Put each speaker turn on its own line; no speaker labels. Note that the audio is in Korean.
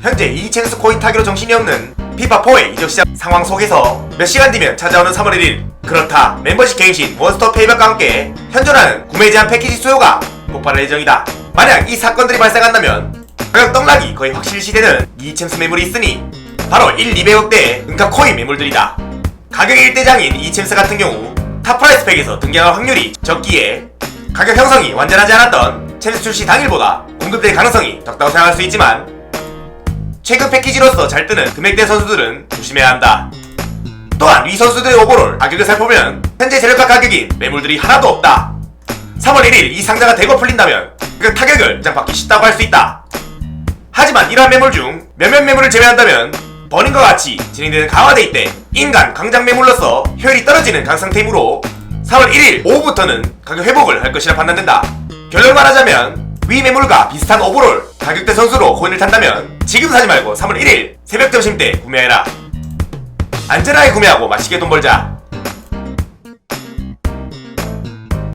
현재 이 챔스 코인 타기로 정신이 없는 피파4의 이적 시작 상황 속에서 몇 시간 뒤면 찾아오는 3월 1일. 그렇다. 멤버십 갱신 몬스터 페이백과 함께 현존하는 구매 제한 패키지 수요가 폭발할 예정이다. 만약 이 사건들이 발생한다면 가격 떡락이 거의 확실시되는 이 챔스 매물이 있으니 바로 1, 200억대의 은카 코인 매물들이다. 가격의 1대장인 이 챔스 같은 경우 탑프라이스 팩에서 등장할 확률이 적기에 가격 형성이 완전하지 않았던 챔스 출시 당일보다 공급될 가능성이 적다고 생각할 수 있지만 최근 패키지로서 잘 뜨는 금액대 선수들은 조심해야 한다. 또한 이 선수들의 오버롤 가격을 살펴보면 현재 재력가 가격인 매물들이 하나도 없다. 3월 1일 이 상자가 대거 풀린다면 그 타격을 입장받기 쉽다고 할 수 있다. 하지만 이러한 매물 중 몇몇 매물을 제외한다면 버닝과 같이 진행되는 강화데이 때 인간 강장 매물로서 효율이 떨어지는 강상템으로 3월 1일 오후부터는 가격 회복을 할 것이라 판단된다. 결론 말하자면 위 매물과 비슷한 오버롤 가격대 선수로 코인을 탄다면 지금 사지 말고 3월 1일 새벽 점심 때 구매해라. 안전하게 구매하고 맛있게 돈 벌자.